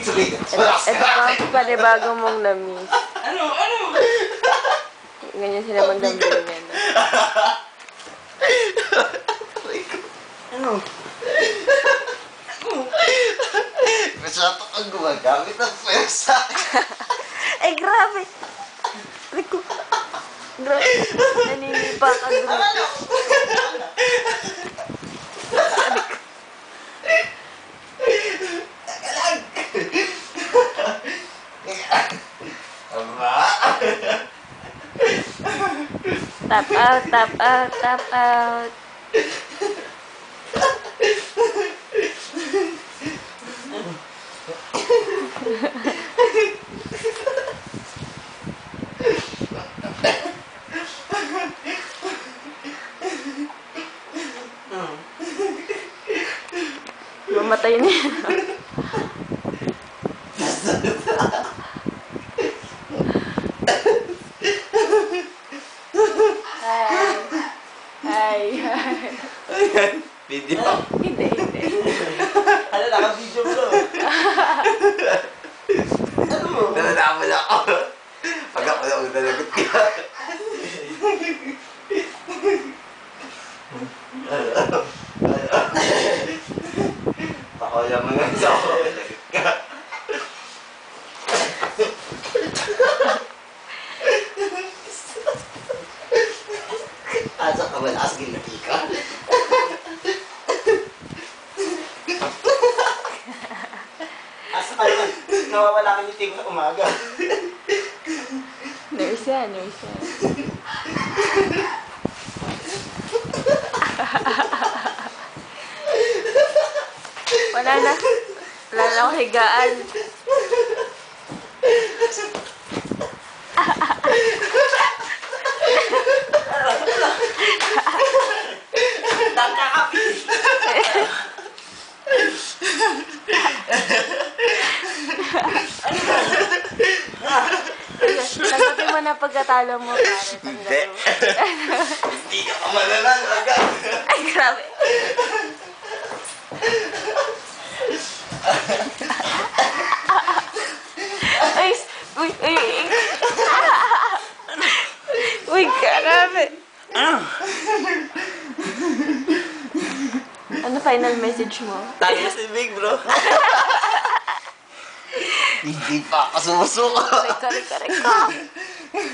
Sulit. Ito, ito pa ang panibago mong namis. Ano? Ano? Ganyan sila maglambigan. Ano? Masyado kang gumagamit ng pwersa. Eh, grabe! Rico. Grabe. Naninipa ka, grabe. Tap out, tap out, tap out. Mamatay na yan. Hi. Hi. Hi. Ayan. Video. Hindi, hindi. Ano? Naka-video bro. Ano mo? Nalalaman ako. Pag ako na nalagot ka. Ako yung mga sa ako. Nalagot ka. Asa ka wala as ginati ka? Asa ka naman? Nawawala ka ngiti ko sa umaga. Nurse yan, nurse yan. Wala na. Wala na akong higaan. na pagkatalo mo, pare. Hindi. Hindi ka pa malalang agad. Ay, grabe. Ay, uy, uy, uy. Uy, grabe. Ano final message mo? Tayo si Big bro. Hindi pa ako sumusuko. Reka, reka,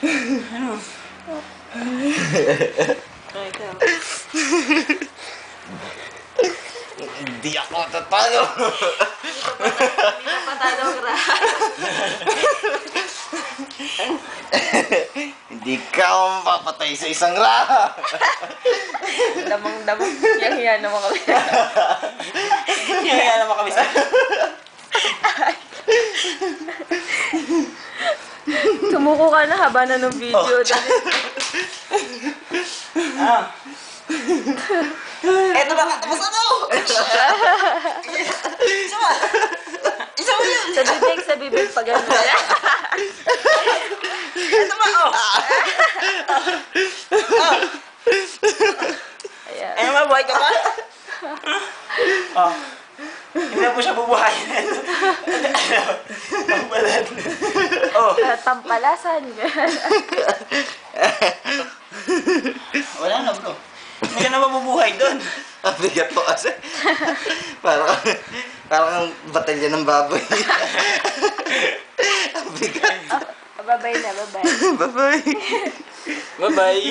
reka. Reka. Hindi ako tatalo. Hindi na patalo, gra. Hindi ka mapapatay sa isang raha. Damang-damang. Hiya-hiya naman kami. Kaya naman kami sa... Tumuko ka na haba na ng video. Dali. Ah. Eto na tapos ano? Isa mo. Isa mo yun. Sa bibig, sa bibig pag ano. Eto ba? Oh. Ayan. Ay, mabuhay ka pa? Oh. Hindi na po siya bubuhayin. Oh. Tampalasan. Wala na bro. Hindi ka na mabubuhay doon. Ang bigat mo kasi. parang, parang ang batalya ng baboy. ang bigat. Babay na, babay. Bye-bye. Bye-bye.